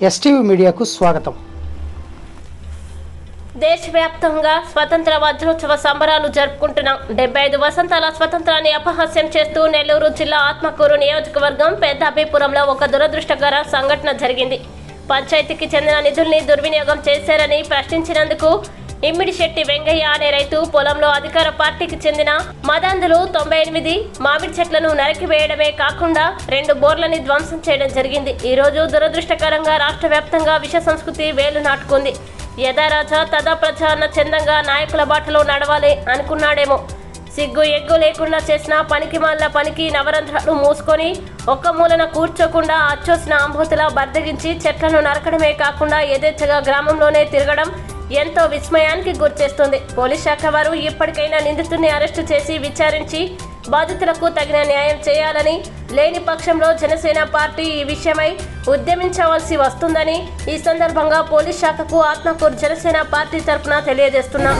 STV మీడియాకు స్వాగతం. దేశవ్యాప్తంగా స్వతంత్ర వజ్రోత్సవ సంబరాలు జరుపుకుంటున్న డెబ్బై ఐదు వసంతాల స్వతంత్రాన్ని అపహాస్యం చేస్తూ నెల్లూరు జిల్లా ఆత్మకూరు నియోజకవర్గం పెద్దాభిపురంలో ఒక దురదృష్టకర సంఘటన జరిగింది. పంచాయతీకి చెందిన నిధుల్ని దుర్వినియోగం చేశారని ప్రశ్నించినందుకు ఇమ్మిడిశెట్టి వెంగయ్య అనే రైతు పొలంలో అధికార పార్టీకి చెందిన మదాంధులు తొంభై ఎనిమిది మామిడి చెట్లను నరికివేయడమే కాకుండా రెండు బోర్లని ధ్వంసం చేయడం జరిగింది. ఈ రోజు దురదృష్టకరంగా రాష్ట్ర వ్యాప్తంగా విష సంస్కృతి వేలు నాటుకుంది. యథారాజా తదా అన్న చందంగా నాయకుల బాటలో నడవాలి అనుకున్నాడేమో. సిగ్గు ఎగ్గు లేకుండా చేసిన పనికి మళ్ళ పనికి నవరంధ్రాలు మూసుకొని ఒక్క మూలన కూర్చోకుండా అచ్చోసిన ఆంబోతులా బద్దగించి చెట్లను నరకడమే కాకుండా యథేచ్ఛగా గ్రామంలోనే తిరగడం ఎంతో విస్మయానికి గురిచేస్తుంది. పోలీస్ శాఖ వారు ఇప్పటికైనా నిందితుడిని అరెస్టు చేసి విచారించి బాధితులకు తగిన న్యాయం చేయాలని లేని పక్షంలో జనసేన పార్టీ ఈ విషయమై ఉద్యమించవలసి వస్తుందని ఈ సందర్భంగా పోలీస్ శాఖకు ఆత్మకూరు జనసేన పార్టీ తరఫున తెలియజేస్తున్నాం.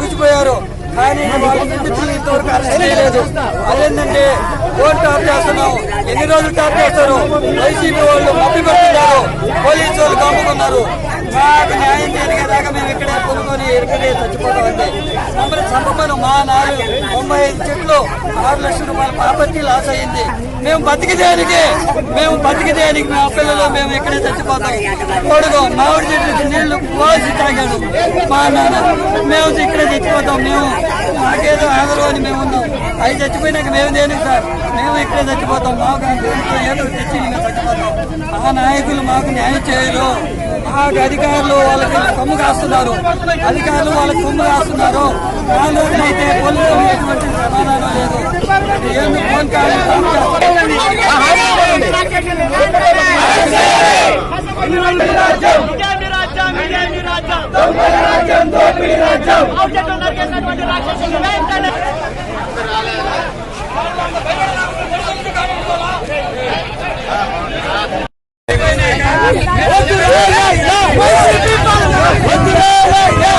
అదేంటంటే టాప్ చేస్తున్నాం. ఎన్ని రోజులు టాప్ చేస్తారు? వైసీపీ వాళ్ళు మప్పి పెడుతున్నారు పోలీసు వాళ్ళు కమ్ముకున్నారు మాకు న్యాయం మేము కొనుక్కొని ఇక్కడే మమ్మల్ని చంపమని మా నాలుగు తొంభై ఐదు చెట్లు ఆరు లక్షల రూపాయల ప్రాపర్టీ లాస్ అయింది. మేము బతికిదేనికి మేము బతికిదేనికి మా పిల్లలు మేము ఇక్కడే చచ్చిపోతాం. కొడుకు మామిడి చెట్లు నీళ్ళు పోసి తాగాడు. మా నాన్న మేము ఇక్కడే చచ్చిపోతాం మేము మాకేదో ఆగరు అని మేము ఉన్నాం అవి చచ్చిపోయినాక మేము దేనికి సార్? మేము ఇక్కడే చచ్చిపోతాం. మాకు ఏదో తెచ్చి మేము చచ్చిపోతాం. ఆ నాయకులు మాకు న్యాయం చేయరు. మాకు అధికారులు వాళ్ళకి కొమ్ము కాస్తున్నారు. అధికారులు వాళ్ళకి కొమ్ము కాస్తున్నారు. నాలుగు అయితే పోలీసులు ఎటువంటి సమాధానం లేదు. ఏమి ఫోన్ రాజ్యం రాజ్యం ஒத்துழையா ஒத்துழையா